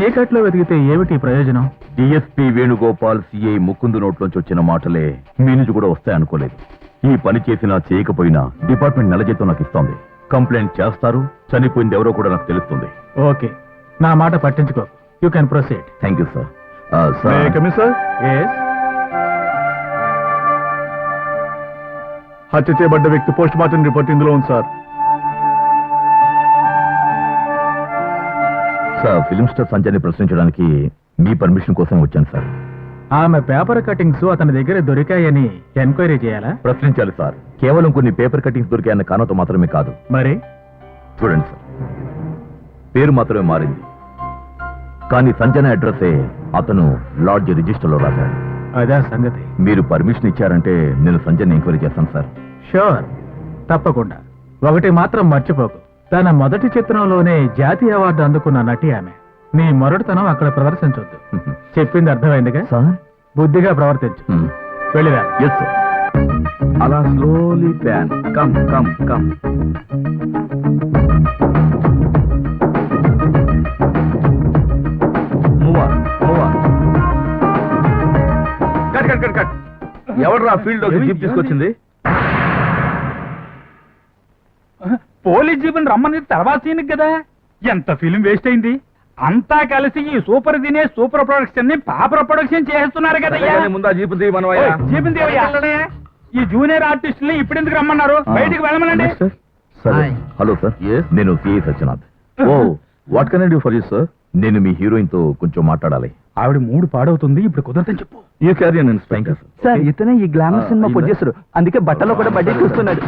చీకట్లో వెతికితే ఏమిటి ప్రయోజనం? డిఎస్పీ వేణుగోపాల్ సిఐ ముకుందు నోట్లోంచి వచ్చిన మాటలే మీ నుంచి కూడా వస్తాయనుకోలేదు ఈ పని చేసినా చేయకపోయినా డిపార్ట్మెంట్ నెల జీతం నాకు ఇస్తోంది. కంప్లైంట్ చేస్తారు చనిపోయింది ఎవరో కూడా నాకు తెలుస్తుంది. ఓకే. నా మాట పట్టించుకో. You can proceed thank you sir హత్య చేయబడ్డ వ్యక్తి పోస్ట్ మార్టం రిపోర్ట్ ఇందులో ఉంది సార్ ఫిల్మ్ స్టార్ సంజయ్ని ప్రశ్నించడానికి మీ పర్మిషన్ కోసం వచ్చాను సార్ ఆమె పేపర్ కటింగ్స్ అతని దగ్గర దొరికాయని ఎంక్వైరీ చేయాలా? ప్రశ్నించాలి సార్ కేవలం కొన్ని పేపర్ కటింగ్స్ దొరికాయన్న కారణంతో మాత్రమే కాదు. మరి? చూడండి సార్ పేరు మాత్రమే మారింది. కానీ సంజన అడ్రస్సే అతను లాడ్జ్ రిజిస్టర్లో రాశాడు. అదా సంగతి. మీరు పర్మిషన్ ఇచ్చారంటే నేను సంజయ్ని ఎంక్వైరీ చేస్తాను సార్ షూర్ తప్పకుండా. ఒకటి మాత్రం మర్చిపోకు. తన మొదటి చిత్రంలోనే జాతీయ అవార్డు అందుకున్న నటి ఆమె. నీ మొరటుతనం అక్కడ ప్రదర్శించొద్దు. చెప్పింది అర్థమైందిగా? సార్? బుద్ధిగా ప్రవర్తించు. వెళ్ళిరా. ఎస్ అలా slowly pan come come come cut cut cut cut ఎవరు ఫీల్డ్లోకి జీప్ తీసుకొచ్చింది? పోలీస్ జీబుని రమ్మని తర్వాత సీన్ కదా? ఎంత ఫిలిం వేస్ట్ అయింది? అంతా కలిసి ఈ సూపర్ దినే సూపర్ ప్రొడక్షన్ని పాపర్ ప్రొడక్షన్ చేస్తున్నారు కదయ్యా. ముందు ఆ జీప్. ఈ జూనియర్ ఆర్టిస్టుల్ని ఇప్పుడు ఎందుకు రమ్మన్నారు? బయటికి వెళ్ళమనండి. సరే. Hello sir. నేను CI Satyanath oh what can I do for you sir నేను మీ హీరోయిన్తో కొంచెం మాట్లాడాలి. ఆవిడ మూడు పాడవుతుంది ఇప్పుడు కుదరదని చెప్పు. యూ క్యారీ సార్ ఇతనే ఈ గ్లామర్ సినిమా? ప్రొడ్యూసర్ అందుకే బట్టలో కూడా బడ్డీ చూస్తున్నాడు.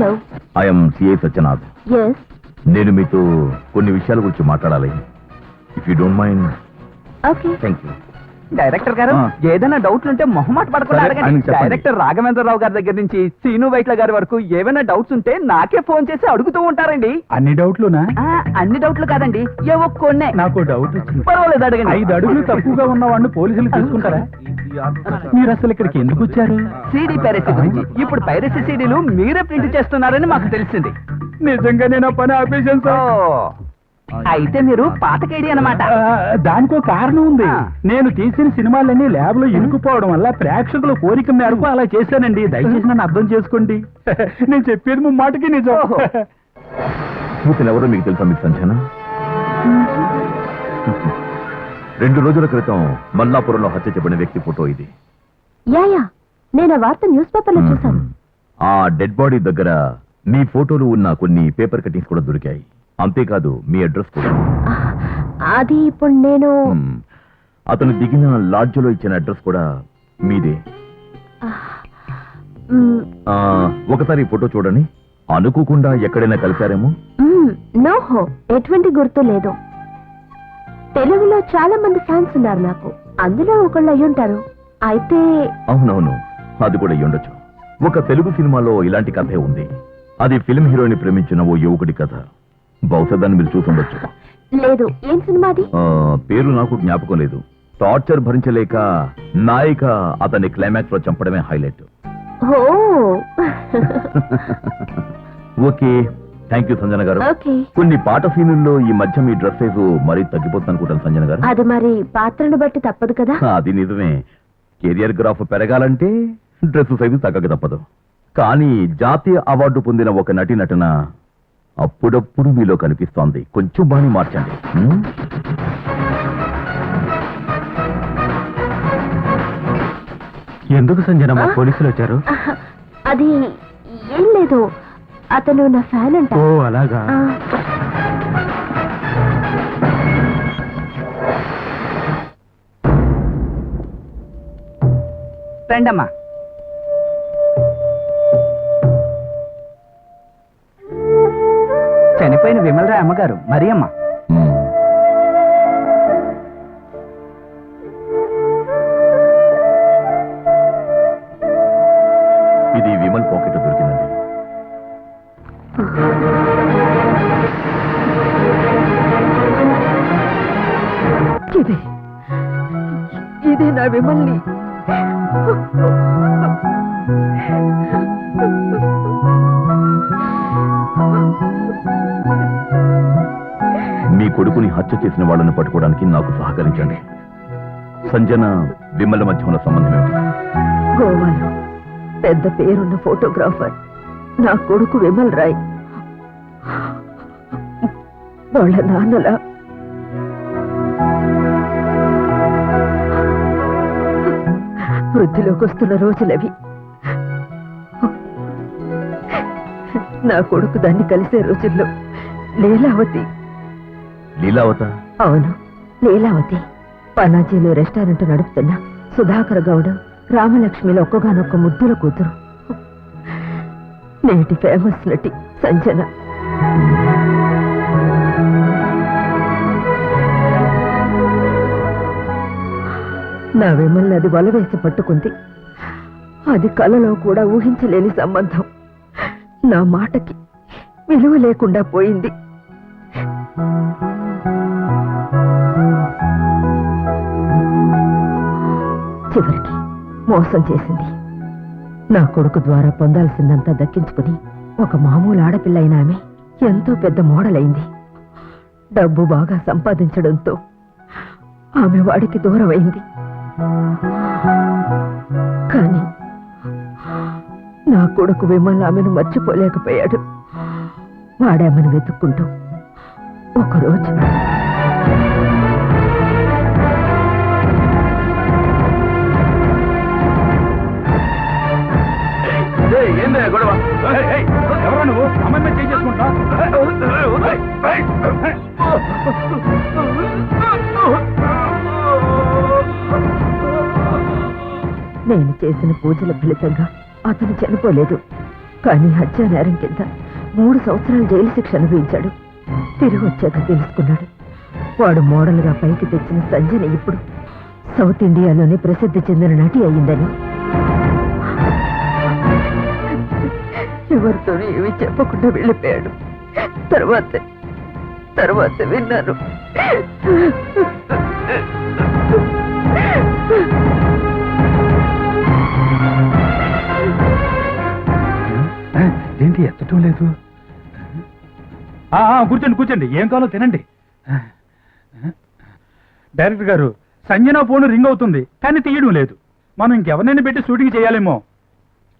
Hello. I'm CI Satyanath. Yes నేను మీతో కొన్ని విషయాల గురించి మాట్లాడాలి. If you don't mind okay thank you director garu. ఏదైనా డౌట్లు ఉంటే మొహమాట పడకుండా సరే, అడగండి. డైరెక్టర్ రాఘవేంద్రరావు గారి దగ్గర నుంచి సీను వైట్ల గారి వరకు ఏమైనా డౌట్స్ ఉంటే నాకే ఫోన్ చేసి అడుగుతూ ఉంటారండి. అన్ని డౌట్లునా? అన్ని డౌట్లు కాదండి. ఏవో కొన్నే నాకు డౌట్ పర్వాలేదు అడగండి. ఐదు అడుగులు తక్కువగా ఉన్న వాడిని పోలీసులు తీసుకుంటారా? మీరు అసలు ఇక్కడికి ఎందుకు వచ్చారు? సీడీ పైరసీ గురించి. ఇప్పుడు పైరసీ సీడీలు మీరే ప్రింట్ చేస్తున్నారని మాకు తెలిసింది. నిజంగా నేను పని ఆపేశాను ఓ, అయితే మీరు పాతకేడి అన్నమాట. ఆ, దానికో కారణం ఉంది. నేను తీసిన సినిమాలన్నీ ల్యాబ్లో ఇరుకుపోవడం వల్ల ప్రేక్షకుల కోరిక మేరకు అలా చేశానండి. దయచేసి నన్ను అర్థం చేసుకోండి. నేను చెప్పేది ముమ్మాటికి నిజం. ఓహో. ఇతను ఎవరో మీకు తెలుసా మీకు సంచన రెండు రోజుల క్రితం మల్లాపురంలో హత్య చేయబడిన వ్యక్తి ఫోటో ఇది. Yeah yeah. నేను వార్త న్యూస్ పేపర్లో చూశాను. ఆ డెడ్ బాడీ దగ్గర మీ ఫోటోలు ఉన్న కొన్ని పేపర్ కటింగ్స్ కూడా దొరికాయి. అంతేకాదు మీ అడ్రస్ కూడా. అది ఇప్పుడు నేను. అతను దిగిన లాడ్జ్లో ఇచ్చిన అడ్రస్ కూడా మీదే. ఆ, ఒకసారి ఈ ఫోటో చూడండి. అనుకోకుండా ఎక్కడైనా కలిశారేమో? మ్, నో హో ఎటువంటి గుర్తు లేదు. తెలుగులో చాలా మంది ఫ్యాన్స్ ఉన్నారు నాకు. అందులో ఒకళ్ళు అయి ఉంటారు. అయితే అవునవును అది కూడా ఉండొచ్చు. ఒక తెలుగు సినిమాలో ఇలాంటి కథే ఉంది. అది ఫిల్మ్ హీరోని ప్రేమించిన ఓ యువకుడి కథ. బహుశా దాన్ని మీరు చూసుండొచ్చు. లేదు ఏం సినిమాది పేరు నాకు జ్ఞాపకం లేదు. టార్చర్ భరించలేక నాయిక అతన్ని క్లైమాక్స్లో చంపడమే highlight. Okay thank you Sanjana garu. కొన్ని పాట సీనుల్లో ఈ మధ్య మీ డ్రెస్ సైజు మరీ తగ్గిపోతుంది అనుకుంటాను సంజన గారు. అది మరి పాత్రను బట్టి తప్పదు కదా? అది నిజమే. కెరియర్ గ్రాఫ్ పెరగాలంటే డ్రెస్ సైజు తగ్గక తప్పదు. కానీ జాతీయ అవార్డు పొందిన ఒక నటి నటన అప్పుడప్పుడు మీలో కనిపిస్తోంది. కొంచెం బాణి మార్చండి? ఎందుకు సంజన మా? పోలీసులు వచ్చారు అది ఏం లేదు. అతను నా ఫ్యాన్ అంట. ఓ అలాగా? రండమ్మా. అమ్మగారు మరి అమ్మ హ్మ్. ఇది విమల్ పాకెట్ దొరికిందండి. ఇది ఇది నా విమల్ని. హత్య చేసిన వాళ్ళని పట్టుకోవడానికి నాకు సహకరించండి. సంజన విమల మధ్య ఉన్న సంబంధం ఏమిటి? గోవాలో పెద్ద పేరున్న ఫోటోగ్రాఫర్ నా కొడుకు విమల్ రాయ్. వాళ్ళ నాన్నల వృద్ధిలోకి వస్తున్న రోజులవి. నా కొడుకు దాన్ని కలిసే రోజుల్లో లీలావతి లీలావత? అవును లీలావతి. పనాజీలో రెస్టారెంట్ నడుపుతున్న సుధాకర్ గౌడ్ రామలక్ష్మిలో ఒక్కగానొక్క ముద్దుల కూతురు. నేటి ఫేమస్ నటి సంజన. నా విమల్ని అది వలవేసి పట్టుకుంది. అది కలలో కూడా ఊహించలేని సంబంధం. నా మాటకి విలువ లేకుండా పోయింది. చివరికి మోసం చేసింది. నా కొడుకు ద్వారా పొందాల్సిందంతా దక్కించుకుని ఒక మామూలు ఆడపిల్ల అయిన ఆమె ఎంతో పెద్ద మోడలైంది. డబ్బు బాగా సంపాదించడంతో ఆమె వాడికి దూరమైంది. కానీ నా కొడుకు విమల్ ఆమెను మర్చిపోలేకపోయాడు. వాడామని వెతుక్కుంటూ ఒకరోజు ఏందే గొడవ? ఎవరో నువ్వు? అమ్మాయి మీద చేయి చేసుకుంటా? నేను చేసిన పూజల ఫలితంగా అతను చనిపోలేదు. కానీ హత్య నేరం కింద మూడు సంవత్సరాలు జైలు శిక్ష అనుభవించాడు. తిరిగి వచ్చాక తెలుసుకున్నాడు. వాడు మోడల్గా పైకి తెచ్చిన సంజన ఇప్పుడు సౌత్ ఇండియాలోనే ప్రసిద్ధి చెందిన నటి అయ్యిందని. ఎవరితో ఏమి చెప్పకుండా వెళ్ళిపోయాడు. తర్వాత తర్వాత విన్నాను. ఏంటి ఎత్తటం లేదు? కూర్చోండి కూర్చోండి. ఏం కావాలో తినండి. డైరెక్టర్ గారు సంజన ఫోన్ రింగ్ అవుతుంది కానీ తీయడం లేదు. మనం ఇంకెవరినైనా పెట్టి షూటింగ్ చేయాలేమో.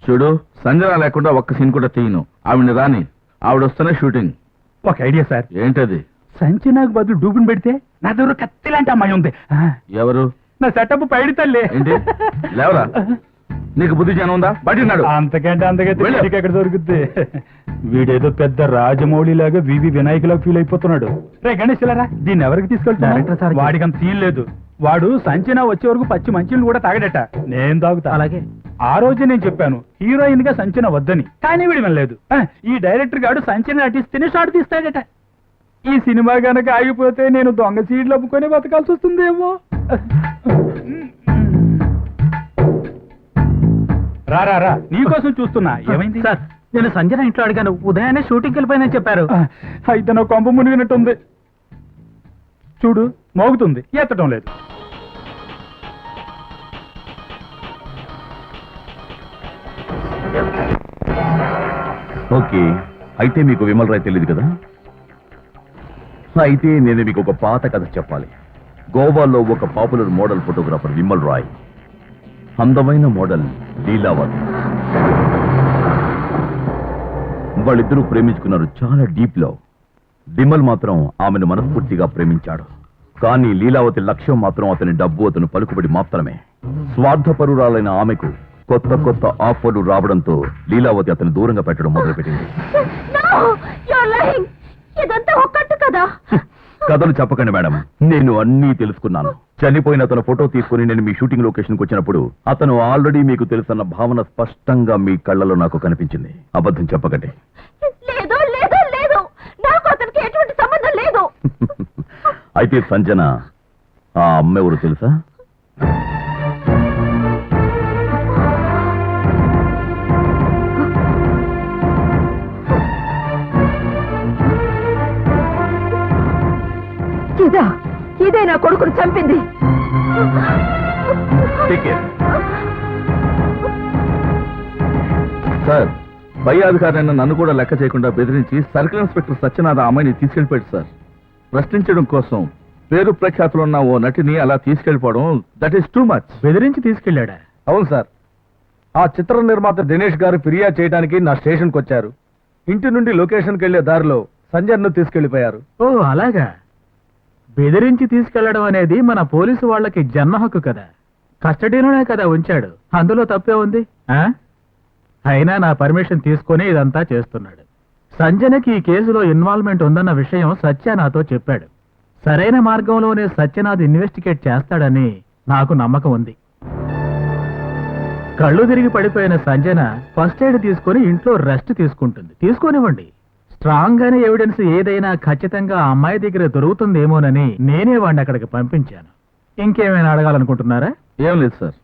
చూడు సంజన లేకుండా ఒక్క సీన్ కూడా తీయను. ఆవిడ రాని. ఆవిడ వస్తేనే షూటింగ్. ఒక ఐడియా సార్. ఏంటది? సంచనాకు బదులు డూబుని పెడితే నా దగ్గర కత్తి లాంటి అమ్మాయి ఉంది. ఎవరు? నా సెటప్ పైడి తల్లి. ఏంటి? లేవరా? నీకు బుద్ధి జ్ఞానం ఉందా? బయట ఉన్నాడు అంతకంటే అంతకైతే. వీడికి ఎక్కడ దొరుకుద్ది? వీడేదో పెద్ద రాజమౌళి లాగా వివి వినాయక్ లాగా ఫీల్ అయిపోతున్నాడు. రే గణేష్ ఇలా రా. దీన్ని ఎవరికి డైరెక్టర్ తీసుకెళ్తా సార్కి. వాడికి అంత సీన్ లేదు. వాడు సంచన వచ్చే వరకు పచ్చి మంచిని కూడా తాగడట. నేను తాగుతా. అలాగే. ఆ రోజే నేను చెప్పాను హీరోయిన్గా సంచన వద్దని. కానీ వీడి వినలేదు. ఈ డైరెక్టర్ గాడు సంచన నటిస్తేనే షాట్ తీస్తాడట. ఈ సినిమా గనక ఆగిపోతే నేను దొంగ సీడ్లు అమ్ముకొని బతకాల్సి వస్తుందేమో? రా రా రా. నీకోసం చూస్తున్నా. ఏమైంది? సార్ నేను సంజన ఇంట్లో అడిగాను. ఉదయాన్నే షూటింగ్కి వెళ్ళిపోయిందని చెప్పారు. అయితే నా కొంప మునిగినట్టుంది. చూడు మోగుతుంది. ఎత్తడం లేదు. అయితే మీకు విమల్ రాయ్ తెలియదు కదా? అయితే నేను మీకు ఒక పాత కథ చెప్పాలి. గోవాలో ఒక popular model photographer Vimal Rai. అందమైన మోడల్ లీలావతి. వాళ్ళిద్దరూ ప్రేమించుకున్నారు చాలా డీప్లో విమల్ మాత్రం ఆమెను మనస్ఫూర్తిగా ప్రేమించాడు. కానీ లీలావతి లక్ష్యం మాత్రం అతని డబ్బు అతను పలుకుబడి మాత్రమే. స్వార్థపరురాలైన ఆమెకు కొత్త కొత్త ఆఫర్లు రావడంతో లీలావతి అతను దూరంగా పెట్టడం మొదలుపెట్టింది. ఇదంతా ఒక్కట్టు కదా? కథలు చెప్పకండి మేడం. నేను అన్నీ తెలుసుకున్నాను. చనిపోయిన అతను ఫోటో తీసుకుని నేను మీ షూటింగ్ లొకేషన్కి వచ్చినప్పుడు అతను ఆల్రెడీ మీకు తెలుసన్న భావన స్పష్టంగా మీ కళ్ళలో నాకు కనిపించింది. అబద్ధం చెప్పకండి. లేదు లేదు లేదు. నాకు అతనికి ఎటువంటి సంబంధం లేదు. అయితే సంజన ఆ అమ్మ ఎవరు తెలుసా? ఇదే నా కొడుకును చంపింది. సార్ పై అధికారైన నన్ను కూడా లెక్క చేయకుండా బెదిరించి సర్కిల్ ఇన్స్పెక్టర్ సత్యనాథ్ అమ్మాయిని తీసుకెళ్ళిపోయాడు సార్. ప్రశ్నించడం కోసం పేరు ప్రఖ్యాతులు ఉన్న ఓ నటిని అలా తీసుకెళ్ళిపోవడం దట్ ఈస్ టూ మచ్ బెదిరించి తీసుకెళ్ళాడా? అవును సార్. ఆ చిత్ర నిర్మాత దినేష్ గారు ఫిర్యాదు చేయడానికి నా స్టేషన్కి వచ్చారు. ఇంటి నుండి లొకేషన్కి వెళ్ళే దారిలో సంజయ్ను తీసుకెళ్ళిపోయారు ఓ అలాగా. బెదిరించి తీసుకెళ్ళడం అనేది మన పోలీసు వాళ్ళకి జన్మ హక్కు కదా. కస్టడీలోనే కదా ఉంచాడు. అందులో తప్పే ఉంది? ఆ? అయినా నా పర్మిషన్ తీసుకొని ఇదంతా చేస్తున్నాడు. సంజనకి ఈ కేసులో ఇన్వాల్వ్మెంట్ ఉందన్న విషయం సత్య నాతో చెప్పాడు. సరైన మార్గంలోనే సత్యనాథ్ ఇన్వెస్టిగేట్ చేస్తాడని నాకు నమ్మకం ఉంది. కళ్ళు తిరిగి పడిపోయిన సంజన ఫస్ట్ ఎయిడ్ తీసుకొని ఇంట్లో రెస్ట్ తీసుకుంటుంది. తీసుకోనివ్వండి. స్ట్రాంగ్ అనే ఎవిడెన్స్ ఏదైనా ఖచ్చితంగా అమ్మాయి దగ్గర దొరుకుతుందేమోనని నేనే వాడిని అక్కడికి పంపించాను. ఇంకేమైనా అడగాలనుకుంటున్నారా? ఏం లేదు సార్.